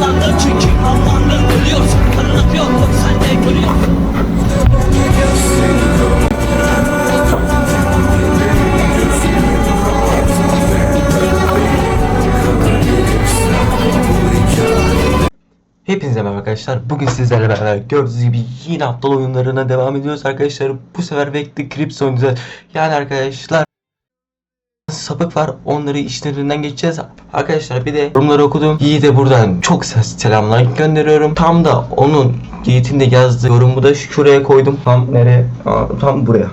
Kanlandı çünkü kanlandı Ölüyorsun karın akıyor Sen de görüyorsun Hepinize merhaba arkadaşlar. Bugün sizlerle beraber gördüğünüz gibi yine aptal oyunlarına devam ediyoruz arkadaşlar. Bu sefer Vector Crips oynayacağız. Yani arkadaşlar sapık var. Onları işlerinden geçeceğiz. Arkadaşlar bir de yorumları okudum. Yiğit'e buradan çok ses selamlar gönderiyorum. Tam da onun Yiğit'in de yazdığı yorumu da şuraya koydum. Tam nereye? Aa, tam buraya.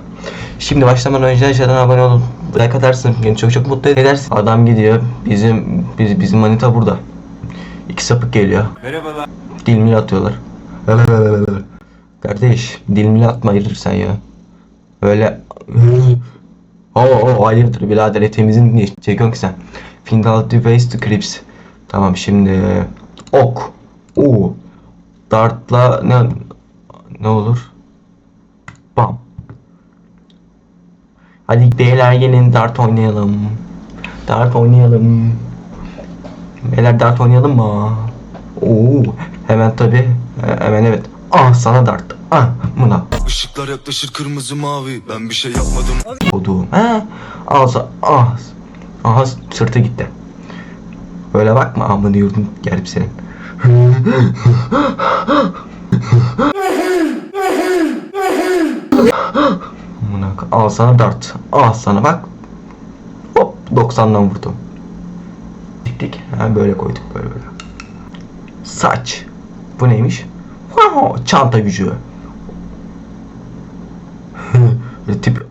Şimdi başlamadan önce aşağıdan abone olun. Like atarsın. Beni çok çok mutlu edersin. Adam gidiyor. Bizim biz, bizim manita burada. İki sapık geliyor. Merhabalar. Dilmil atıyorlar. Kardeş dilmil atma sen ya. Öyle Oo, oo hayırdır birader etemizin niye çekiyorsun ki sen? Findal device to creeps. Tamam şimdi ok. Oo. Dartla ne ne olur? Bam. Hadi beyler gelin dart oynayalım. Dart oynayalım. Beyler dart oynayalım mı? Oo, hemen tabi. Hemen evet. Ah sana dart. Ah buna. Işıklar yaklaşır kırmızı mavi Ben bir şey yapmadım Koduğum. He? Ağza. Ah. Aha sırtı gitti. Böyle bakma amını yurdum gelip senin. Amına ko- Al sana dart. Al sana bak. Hop 90'dan vurdum. Diktik. Ha böyle koyduk böyle böyle. Saç. Bu neymiş? Wow, çanta gücü. Tip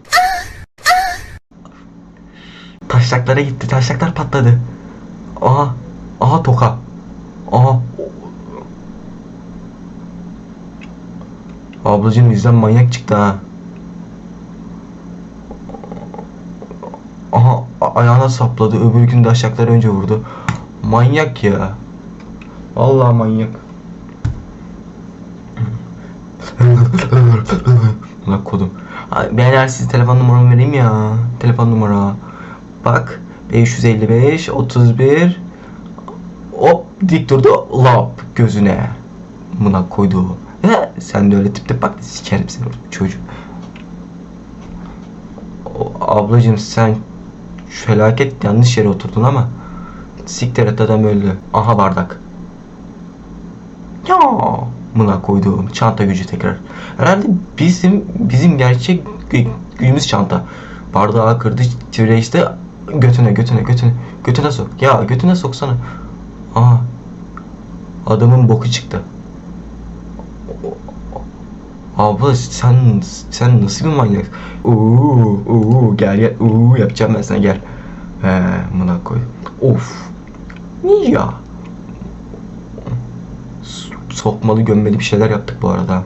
Taşlaklara gitti. Taşlaklar patladı. Aha. Aha toka. Aha. Ablacığım bizden manyak çıktı ha. Aha ayağına sapladı. Öbür gün taşlakları önce vurdu. Manyak ya. Vallahi manyak. Ulan kodum. Beyler size telefon numaramı vereyim ya. Telefon numara. Bak 555 31 Hop dik durdu lap gözüne. Buna koydu. He, sen de öyle tip bak sikerim seni çocuk. O, ablacım sen felaket yanlış yere oturdun ama siktir et adam öldü. Aha bardak. Ya buna koyduğum çanta gücü tekrar. Herhalde bizim bizim gerçek gü- gücümüz çanta. Bardağı kırdı işte götüne götüne götüne götüne sok. Ya götüne soksana. Aa. Adamın boku çıktı. Abla sen sen nasıl bir manyak? Uuu uuu gel gel uuu yapacağım ben sana gel. He buna koy. Of. Niye ya? Sokmalı gömmeli bir şeyler yaptık bu arada.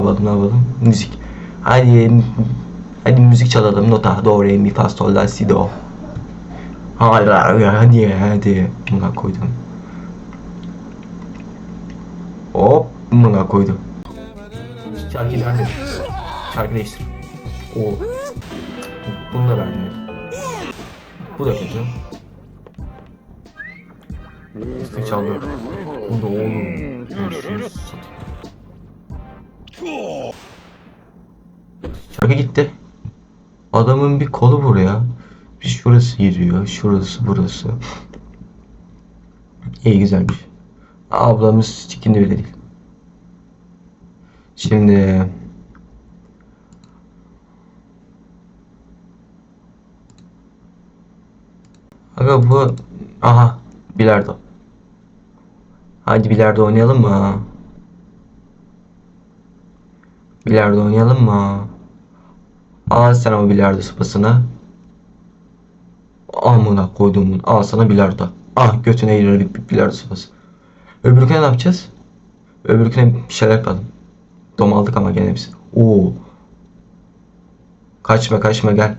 Alalım alalım. Müzik. Hadi hadi müzik çalalım. Nota do re mi fa sol la si do. Hadi hadi hadi. Buna koydum. Hop buna koydum. Şarkı değiştir. Şarkı değiştir. O. Bunu da beğendim. Bu da kötü. Üstü çaldı. Bu da oğlum. Şarkı gitti. Adamın bir kolu buraya. Bir şurası giriyor. Şurası burası. İyi güzelmiş. Ablamız sikindi bile değil. Şimdi Aga bu aha bilardo. Hadi bilardo oynayalım mı? Bilardo oynayalım mı? Al sen o bilardo sopasını. Amına koyduğumun. Al sana bilardo. Ah götüne girer bir, bilardo sopası. Öbürküne ne yapacağız? Öbürküne bir şeyler yapalım. Domaldık ama gene biz. Oo. Kaçma kaçma gel.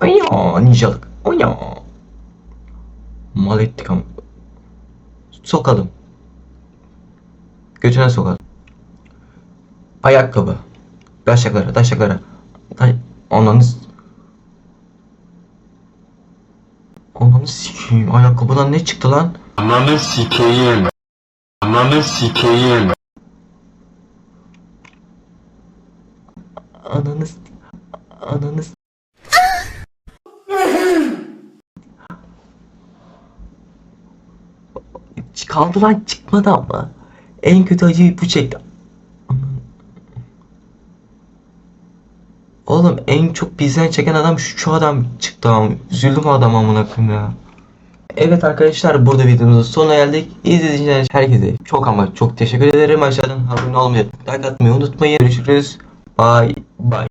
Ay ya ninjalık. Ay ya. Mal ettik ama. Sokalım. Götüne sokalım. Ayakkabı. Taşaklara, taşaklara. Taş... Ananı... Ananı sikeyim. Ayakkabıdan ne çıktı lan? Ananı sikeyim. Ananı sikeyim. Ananız ananız Kaldı lan çıkmadı ama. En kötü acıyı bu çekti. Oğlum en çok bizden çeken adam şu, şu adam çıktı ama. Üzüldüm adam amına ya. Evet arkadaşlar burada videomuzun sonuna geldik. İzlediğiniz herkese çok ama çok teşekkür ederim. Aşağıdan abone olmayı, like atmayı unutmayın. Görüşürüz. Bye bye.